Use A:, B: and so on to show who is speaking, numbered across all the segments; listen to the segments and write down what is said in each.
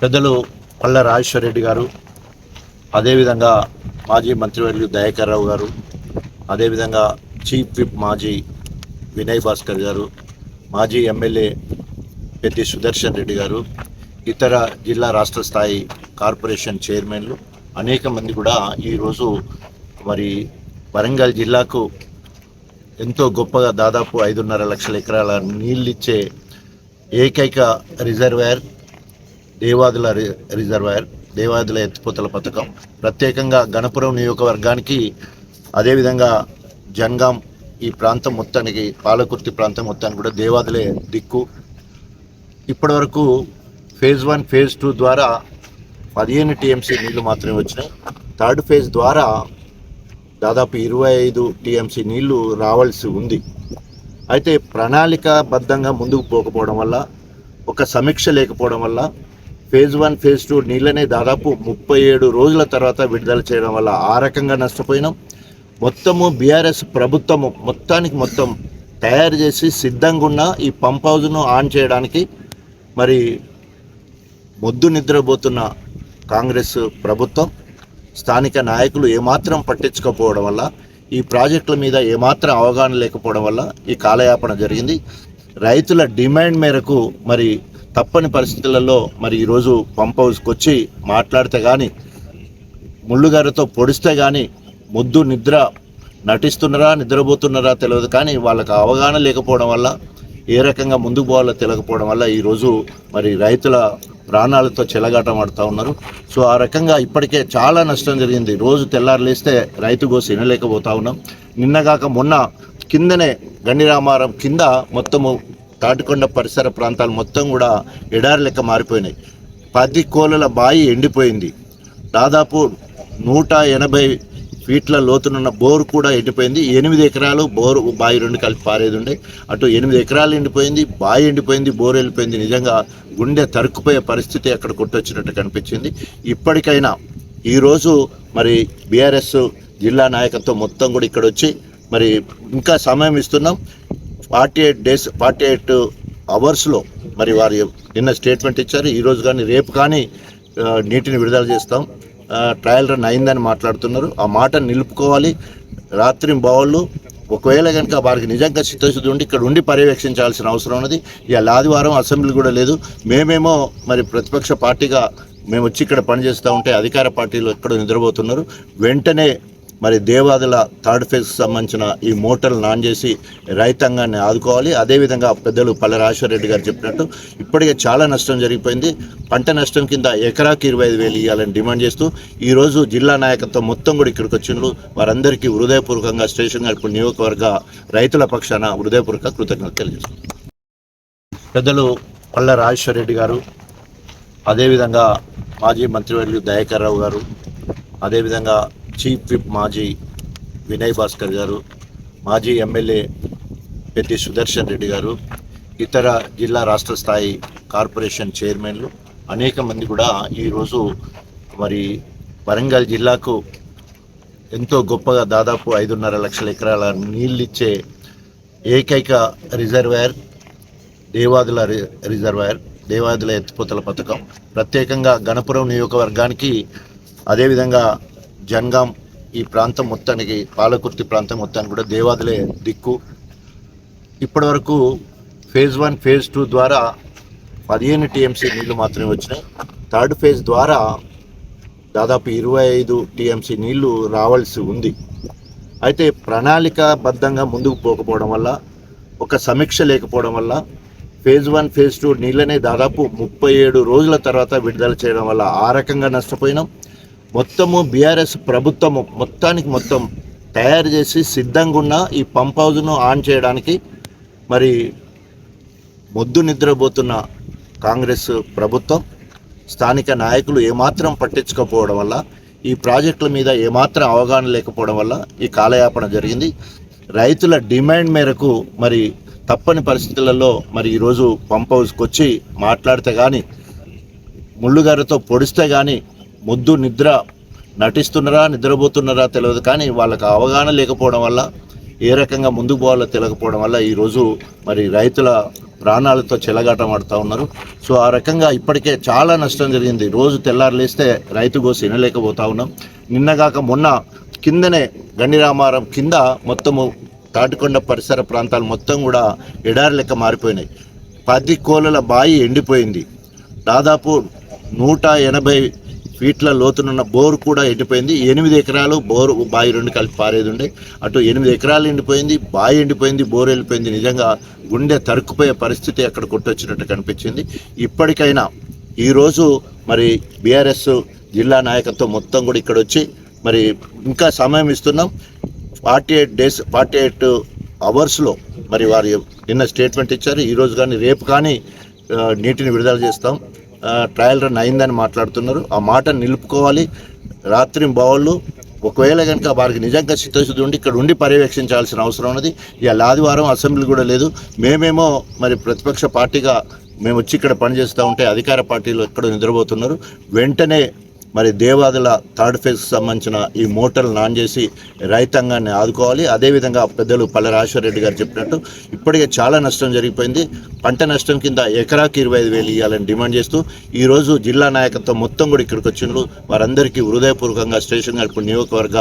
A: పెద్దలు పల్ల రాజేశ్వర రెడ్డి గారు అదేవిధంగా మాజీ మంత్రివర్యులు దయాకర్ రావు గారు అదేవిధంగా చీఫ్ విప్ మాజీ వినయ్ భాస్కర్ గారు మాజీ ఎమ్మెల్యే పెద్ది సుదర్శన్ రెడ్డి గారు ఇతర జిల్లా రాష్ట్ర స్థాయి కార్పొరేషన్ చైర్మన్లు అనేక మంది కూడా ఈరోజు మరి వరంగల్ జిల్లాకు ఎంతో గొప్పగా దాదాపు ఐదున్నర లక్షల ఎకరాల నీళ్ళిచ్చే ఏకైక రిజర్వేర్ దేవాదుల రి- రిజర్వాయర్ దేవాదుల ఎత్తిపోతల పథకం. ప్రత్యేకంగా గణపురం నియోజకవర్గానికి అదేవిధంగా జన్గాం ఈ ప్రాంతం మొత్తానికి పాలకుర్తి ప్రాంతం మొత్తానికి కూడా దేవాదులే దిక్కు. ఇప్పటివరకు ఫేజ్ వన్ ఫేజ్ టూ ద్వారా పదిహేను టీఎంసీ నీళ్ళు మాత్రమే వచ్చినాయి. థర్డ్ ఫేజ్ ద్వారా దాదాపు ఇరవై ఐదు టీఎంసీ నీళ్ళు రావాల్సి ఉంది. అయితే ప్రణాళికాబద్ధంగా ముందుకు పోకపోవడం వల్ల ఒక సమీక్ష లేకపోవడం వల్ల ఫేజ్ వన్ ఫేజ్ టూ నీళ్ళనే దాదాపు ముప్పై ఏడు రోజుల తర్వాత విడుదల చేయడం వల్ల ఆ రకంగా నష్టపోయినాం. మొత్తము బీఆర్ఎస్ ప్రభుత్వము మొత్తానికి మొత్తం తయారు చేసి సిద్ధంగా ఉన్న ఈ పంప్ హౌజ్ను ఆన్ చేయడానికి మరి మొద్దు నిద్రపోతున్న కాంగ్రెస్ ప్రభుత్వం స్థానిక నాయకులు ఏమాత్రం పట్టించుకోకపోవడం వల్ల ఈ ప్రాజెక్టుల మీద ఏమాత్రం అవగాహన లేకపోవడం వల్ల ఈ కాలయాపన జరిగింది. రైతుల డిమాండ్ మేరకు మరి తప్పని పరిస్థితులలో మరి ఈరోజు పంప్ హౌస్కి వచ్చి మాట్లాడితే కానీ ముళ్ళుగారితో పొడిస్తే కానీ ముద్దు నిద్ర నటిస్తున్నారా నిద్రపోతున్నారా తెలియదు. కానీ వాళ్ళకి అవగాహన లేకపోవడం వల్ల ఏ రకంగా ముందుకు పోవాలో తెలియకపోవడం వల్ల ఈరోజు మరి రైతుల ప్రాణాలతో చెలగాటమాడుతూ ఉన్నారు. సో ఆ రకంగా ఇప్పటికే చాలా నష్టం జరిగింది. రోజు తెల్లారులేస్తే రైతు గోసి వినలేకపోతా ఉన్నాం. నిన్నగాక మొన్న కిందనే గండిరామారం కింద మొత్తము తాటికొండ పరిసర ప్రాంతాలు మొత్తం కూడా ఎడారి లెక్క మారిపోయినాయి. పది కోలల బాయి ఎండిపోయింది. దాదాపు నూట ఎనభై ఫీట్ల లోతునున్న బోరు కూడా ఎండిపోయింది. ఎనిమిది ఎకరాలు బోరు బావి రెండు కలిపి పారేది ఉండే. అటు ఎనిమిది ఎకరాలు ఎండిపోయింది బావి ఎండిపోయింది బోరు వెళ్ళిపోయింది. నిజంగా గుండె తరుక్కుపోయే పరిస్థితి అక్కడ కొట్టొచ్చినట్టు కనిపించింది. ఇప్పటికైనా ఈరోజు మరి బీఆర్ఎస్ జిల్లా నాయకత్వం మొత్తం కూడా ఇక్కడ వచ్చి మరి ఇంకా సమయం ఇస్తున్నాం. Forty eight days forty eight అవర్స్లో మరి వారు నిన్న స్టేట్మెంట్ ఇచ్చారు. ఈరోజు కానీ రేపు కానీ నీటిని విడుదల చేస్తాం. ట్రయల్ రన్ అయిందని మాట్లాడుతున్నారు. ఆ మాట నిలుపుకోవాలి. రాత్రి బావుళ్ళు ఒకవేళ కనుక వారికి నిజంగా చిత్తశుద్ధి ఉండి ఇక్కడ ఉండి పర్యవేక్షించాల్సిన అవసరం ఉన్నది. ఇవాళ ఆదివారం అసెంబ్లీ కూడా లేదు. మేమేమో మరి ప్రతిపక్ష పార్టీగా మేము వచ్చి ఇక్కడ పనిచేస్తూ ఉంటే అధికార పార్టీలు ఎక్కడో నిద్రపోతున్నారు. వెంటనే మరి దేవాదుల థర్డ్ ఫేజ్కి సంబంధించిన ఈ మోటార్లు ఆన్ చేసి రైతాంగాన్ని ఆదుకోవాలి. అదేవిధంగా పెద్దలు పల్లె రెడ్డి గారు చెప్పినట్టు ఇప్పటికే చాలా నష్టం జరిగిపోయింది. పంట నష్టం కింద ఎకరాకి ఇరవై ఐదు వేలు ఇవ్వాలని డిమాండ్ చేస్తూ ఈరోజు జిల్లా నాయకత్వం మొత్తం కూడా ఇక్కడికి వచ్చిండ్రు. వారందరికీ హృదయపూర్వకంగా స్టేషన్ గారి నియోజకవర్గ రైతుల పక్షాన హృదయపూర్వక కృతజ్ఞతలు తెలియజేస్తున్నాను పెద్దలు పల్ల రాజేశ్వరరెడ్డి గారు అదేవిధంగా మాజీ మంత్రివర్యులు దయాకర్ రావు గారు అదేవిధంగా చీఫ్ విప్ మాజీ వినయ్ భాస్కర్ గారు మాజీ ఎమ్మెల్యే పెద్ది సుదర్శన్ రెడ్డి గారు ఇతర జిల్లా రాష్ట్ర స్థాయి కార్పొరేషన్ చైర్మన్లు అనేక మంది కూడా ఈరోజు మరి వరంగల్ జిల్లాకు ఎంతో గొప్పగా దాదాపు ఐదున్నర లక్షల ఎకరాల నీళ్ళిచ్చే ఏకైక రిజర్వాయర్ దేవాదుల రి- రిజర్వాయర్ దేవాదుల ఎత్తిపోతల పథకం. ప్రత్యేకంగా గణపురం నియోజకవర్గానికి అదేవిధంగా జన్గాం ఈ ప్రాంతం మొత్తానికి పాలకుర్తి ప్రాంతం మొత్తానికి కూడా దేవాదులే దిక్కు. ఇప్పటివరకు ఫేజ్ వన్ ఫేజ్ టూ ద్వారా పదిహేను టీఎంసీ నీళ్ళు మాత్రమే వచ్చినాయి. థర్డ్ ఫేజ్ ద్వారా దాదాపు ఇరవై ఐదు టీఎంసీ నీళ్ళు రావాల్సి ఉంది. అయితే ప్రణాళికాబద్ధంగా ముందుకు పోకపోవడం వల్ల ఒక సమీక్ష లేకపోవడం వల్ల ఫేజ్ వన్ ఫేజ్ టూ నీళ్ళనే దాదాపు ముప్పై ఏడు రోజుల తర్వాత విడుదల చేయడం వల్ల ఆ రకంగా నష్టపోయినాం. మొత్తము బీఆర్ఎస్ ప్రభుత్వము మొత్తానికి మొత్తం తయారు చేసి సిద్ధంగా ఉన్న ఈ పంప్ హౌజ్ను ఆన్ చేయడానికి మరి మొద్దు నిద్రపోతున్న కాంగ్రెస్ ప్రభుత్వం స్థానిక నాయకులు ఏమాత్రం పట్టించుకోకపోవడం వల్ల ఈ ప్రాజెక్టుల మీద ఏమాత్రం అవగాహన లేకపోవడం వల్ల ఈ కాలయాపన జరిగింది. రైతుల డిమాండ్ మేరకు మరి తప్పని పరిస్థితులలో మరి ఈరోజు పంప్ హౌస్కి వచ్చి మాట్లాడితే కానీ ముళ్ళుగారితో పొడిస్తే కానీ ముద్దు నిద్ర నటిస్తున్నారా నిద్రపోతున్నారా తెలియదు. కానీ వాళ్ళకి అవగాహన లేకపోవడం వల్ల ఏ రకంగా ముందుకు పోవాలో తెలియకపోవడం వల్ల ఈరోజు మరి రైతుల ప్రాణాలతో చెలగాటమాడుతూ ఉన్నారు. సో ఆ రకంగా ఇప్పటికే చాలా నష్టం జరిగింది. రోజు తెల్లారు లేస్తే రైతు కోసి వినలేకపోతా ఉన్నాం. నిన్నగాక మొన్న కిందనే గండిరామారం కింద మొత్తము తాటికొండ పరిసర ప్రాంతాలు మొత్తం కూడా ఎడారి లెక్క మారిపోయినాయి. పది కోలల బాయి ఎండిపోయింది. దాదాపు నూట ఎనభై ఫీట్ల లోతునున్న బోరు కూడా ఎండిపోయింది. ఎనిమిది ఎకరాలు బోరు బావి రెండు కలిపి పారేది ఉండే అటు ఎనిమిది ఎకరాలు ఎండిపోయింది బావి ఎండిపోయింది బోర్ వెళ్ళిపోయింది. నిజంగా గుండె తరుక్కుపోయే పరిస్థితి అక్కడ కొట్టొచ్చినట్టు కనిపించింది. ఇప్పటికైనా ఈరోజు మరి బీఆర్ఎస్ జిల్లా నాయకత్వం మొత్తం కూడా ఇక్కడ వచ్చి మరి ఇంకా సమయం ఇస్తున్నాం. Forty eight days forty eight అవర్స్లో మరి వారు నిన్న స్టేట్మెంట్ ఇచ్చారు. ఈరోజు కానీ రేపు కానీ నీటిని విడుదల చేస్తాం. ట్రయల్ రన్ అయిందని మాట్లాడుతున్నారు. ఆ మాట నిలుపుకోవాలి. రాత్రి బావుళ్ళు ఒకవేళ కనుక వారికి నిజంగా చిత్తశుద్ధి ఉండి ఇక్కడ ఉండి పర్యవేక్షించాల్సిన అవసరం ఉన్నది. ఇవాళ ఆదివారం అసెంబ్లీ కూడా లేదు. మేమేమో మరి ప్రతిపక్ష పార్టీగా మేము వచ్చి ఇక్కడ పనిచేస్తూ ఉంటే అధికార పార్టీలు ఎక్కడో నిద్రపోతున్నారు. వెంటనే మరి దేవాదుల థర్డ్ ఫేజ్కి సంబంధించిన ఈ మోటార్లు నాన్ చేసి రైతాంగాన్ని ఆదుకోవాలి. అదేవిధంగా పెద్దలు పల్లె రెడ్డి గారు చెప్పినట్టు ఇప్పటికే చాలా నష్టం జరిగిపోయింది. పంట నష్టం కింద ఎకరాకి ఇరవై ఐదు వేలు ఇవ్వాలని డిమాండ్ చేస్తూ ఈరోజు జిల్లా నాయకత్వం మొత్తం కూడా ఇక్కడికి వచ్చిండ్రు. వారందరికీ హృదయపూర్వకంగా స్టేషన్ గడుపు నియోజకవర్గ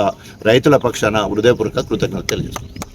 A: రైతుల పక్షాన హృదయపూర్వక కృతజ్ఞతలు తెలియజేస్తున్నాను